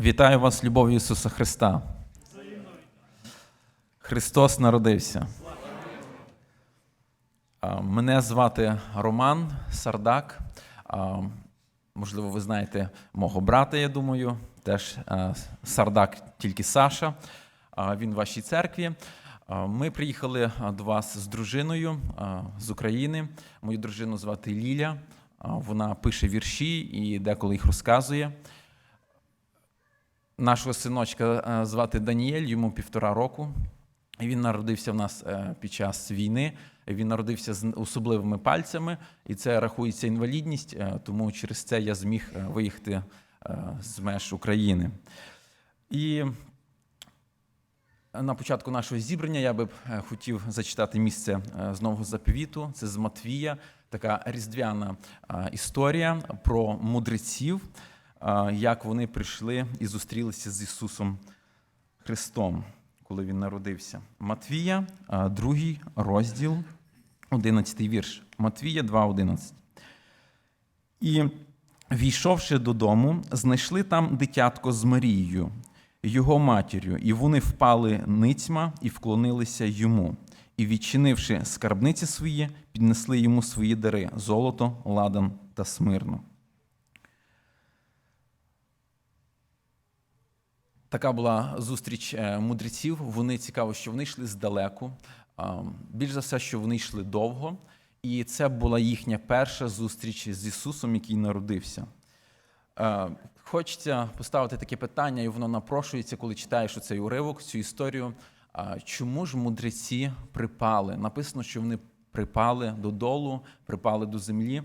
Вітаю вас, любов'ю Ісуса Христа. Христос народився. Мене звати Роман Сардак. Можливо, ви знаєте мого брата, я думаю, теж Сардак, тільки Саша. Він в вашій церкві. Ми приїхали до вас з дружиною з України. Мою дружину звати Ліля. Вона пише вірші і деколи їх розказує. Нашого синочка е, звати Даніель, йому півтора року. Він народився в нас е, під час війни. Він народився з особливими пальцями, і це рахується інвалідність, е, тому через це я зміг виїхати з меж України. І на початку нашого зібрання я би хотів зачитати місце з нового заповіту. Це з Матвія, така різдвяна історія про мудреців, як вони прийшли і зустрілися з Ісусом Христом, коли Він народився. Матвія, другий розділ, 11 вірш. Матвія 2,11. І, війшовши додому, знайшли там дитятко з Марією, його матір'ю, і вони впали ницьма і вклонилися йому. І, відчинивши скарбниці свої, піднесли йому свої дари золото, ладан та смирно. Така була зустріч е, мудреців. Вони цікаво, що вони йшли здалеку. Більш за все, що вони йшли довго, і це була їхня перша зустріч з Ісусом, який народився. Е, Хочеться поставити таке питання, і воно напрошується, коли читаєш цей уривок, цю історію. Чому ж мудреці припали? Написано, що вони припали додолу, припали до землі.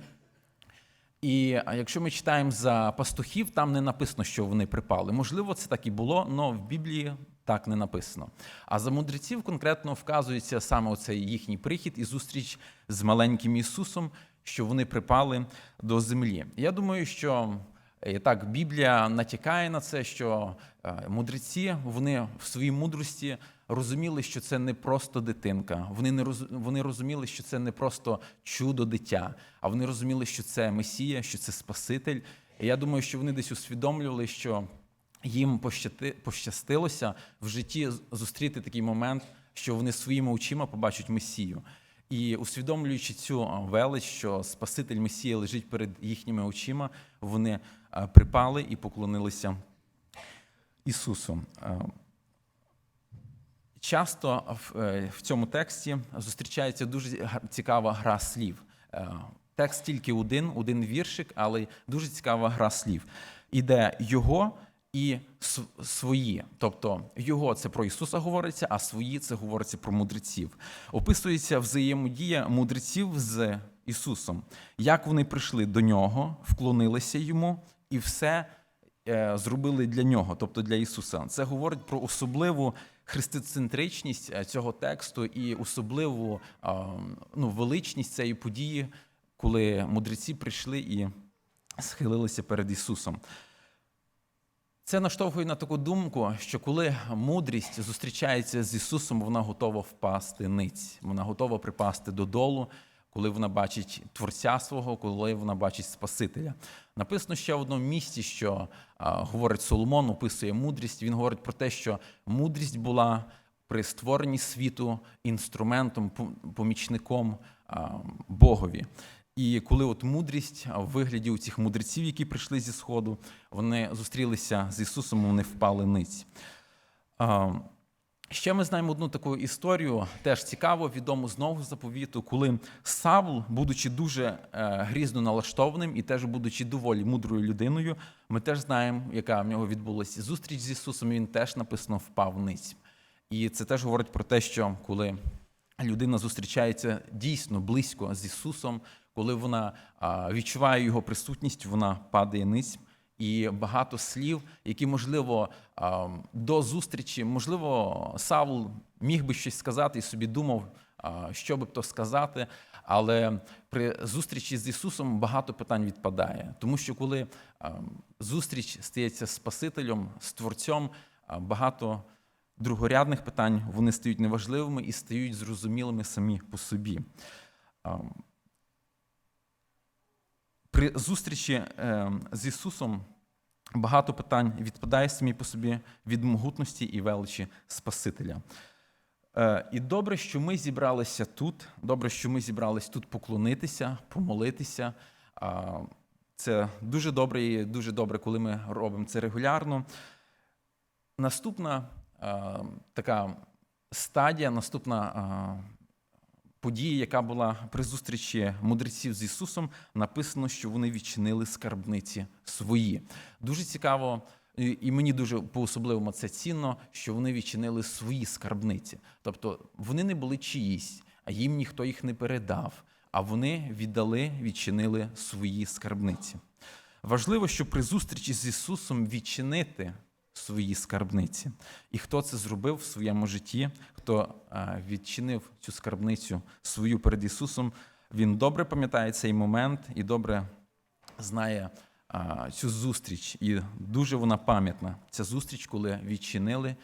І якщо ми читаємо за пастухів, там не написано, що вони припали. Можливо, це так і було, але в Біблії так не написано. А за мудреців конкретно вказується саме оцей їхній прихід і зустріч з маленьким Ісусом, що вони припали до землі. Я думаю, що е, так Біблія натякає на це, що е, мудреці вони в своїй мудрості розуміли, що це не просто дитинка. Вони не роз... вони розуміли, що це не просто чудо дитя, а вони розуміли, що це Месія, що це Спаситель. І я думаю, що вони десь усвідомлювали, що їм пощати... пощастилося в житті зустріти такий момент, що вони своїми очима побачать Месію. І усвідомлюючи цю велич, що Спаситель Месія лежить перед їхніми очима, вони е, припали і поклонилися Ісусу. Е, Часто в, е, цьому тексті зустрічається дуже цікава гра слів. Текст тільки один, один віршик, але дуже цікава гра слів. Іде його і свої. Тобто його це про Ісуса говориться, а свої це говориться про мудреців. Описується взаємодія мудреців з Ісусом, як вони прийшли до нього, вклонилися йому і все е, зробили для нього, тобто для Ісуса. Це говорить про особливу христоцентричність е, цього тексту і особливу ну, величність цієї події, коли мудреці прийшли і схилилися перед Ісусом. Це наштовхує на таку думку, що коли мудрість зустрічається з Ісусом, вона готова впасти ниць, вона готова припасти додолу, коли вона бачить Творця свого, коли вона бачить Спасителя. Написано ще в одному місці, що а, говорить Соломон, описує мудрість. Він говорить про те, що мудрість була при створенні світу інструментом, помічником а, Богові. І коли от мудрість в вигляді у цих мудреців, які прийшли зі Сходу, вони зустрілися з Ісусом, вони впали ниць. Ще ми знаємо одну таку історію, теж цікаво, відому з нового заповіту, коли Савл, будучи дуже е, грізно налаштованим і теж будучи доволі мудрою людиною, ми теж знаємо, яка в нього відбулася зустріч з Ісусом. і Він теж написано впав ниць. І це теж говорить про те, що коли людина зустрічається дійсно близько з Ісусом, коли вона відчуває його присутність, вона падає ниць. І багато слів, які, можливо, до зустрічі, можливо, Савл міг би щось сказати і собі думав, що би то сказати, але при зустрічі з Ісусом багато питань відпадає. Тому що коли зустріч стається Спасителем, з Творцем, багато другорядних питань вони стають неважливими і стають зрозумілими самі по собі. При зустрічі е, з Ісусом багато питань відпадає самі по собі від могутності і величі Спасителя. Е, І добре, що ми зібралися тут. Добре, що ми зібрались тут поклонитися, помолитися. Це дуже добре і дуже добре, коли ми робимо це регулярно. Наступна така стадія, наступна подія, яка була при зустрічі мудреців з Ісусом, написано, що вони відчинили скарбниці свої. Дуже цікаво, і мені дуже по-особливому це цінно, що вони відчинили свої скарбниці. Тобто вони не були чиїсь, а їм ніхто їх не передав, а вони віддали, відчинили свої скарбниці. Важливо, що при зустрічі з Ісусом відчинити свої скарбниці. І хто це зробив в своєму житті, хто відчинив цю скарбницю свою перед Ісусом, він добре пам'ятає цей момент і добре знає цю зустріч. І дуже вона пам'ятна. Ця зустріч, коли відчинили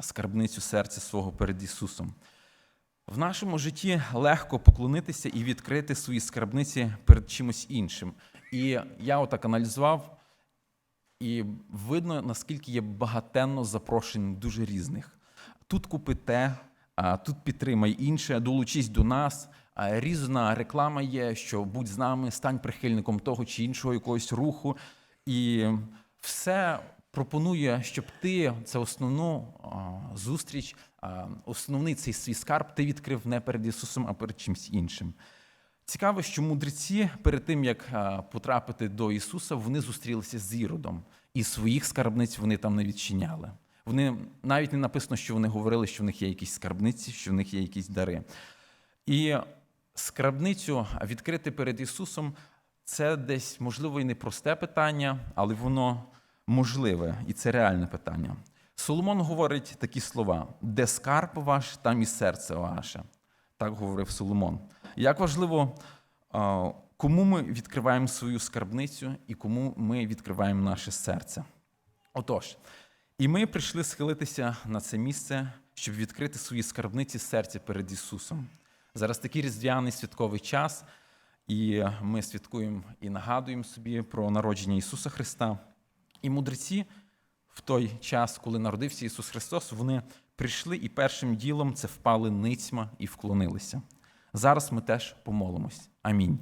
скарбницю серця свого перед Ісусом. В нашому житті легко поклонитися і відкрити свої скарбниці перед чимось іншим. І я отак аналізував, і видно, наскільки є багатенно запрошень дуже різних. Тут купи те, тут підтримай інше, долучись до нас. Різна реклама є, що будь з нами, стань прихильником того чи іншого якогось руху. І все пропонує, щоб ти це основну зустріч, основний цей свій скарб ти відкрив не перед Ісусом, а перед чимось іншим. Цікаво, що мудреці перед тим, як потрапити до Ісуса, вони зустрілися з Іродом, і своїх скарбниць вони там не відчиняли. Вони навіть не написано, що вони говорили, що в них є якісь скарбниці, що в них є якісь дари. І скарбницю відкрити перед Ісусом це десь, можливо, і не просте питання, але воно можливе, і це реальне питання. Соломон говорить такі слова: де скарб ваш, там і серце ваше. Так говорив Соломон. Як важливо, кому ми відкриваємо свою скарбницю і кому ми відкриваємо наше серце. Отож, і ми прийшли схилитися на це місце, щоб відкрити свої скарбниці серця перед Ісусом. Зараз такий різдвяний святковий час, і ми святкуємо і нагадуємо собі про народження Ісуса Христа. І мудреці в той час, коли народився Ісус Христос, вони прийшли і першим ділом це впали ницьма і вклонилися. Зараз ми теж помолимось. Амінь.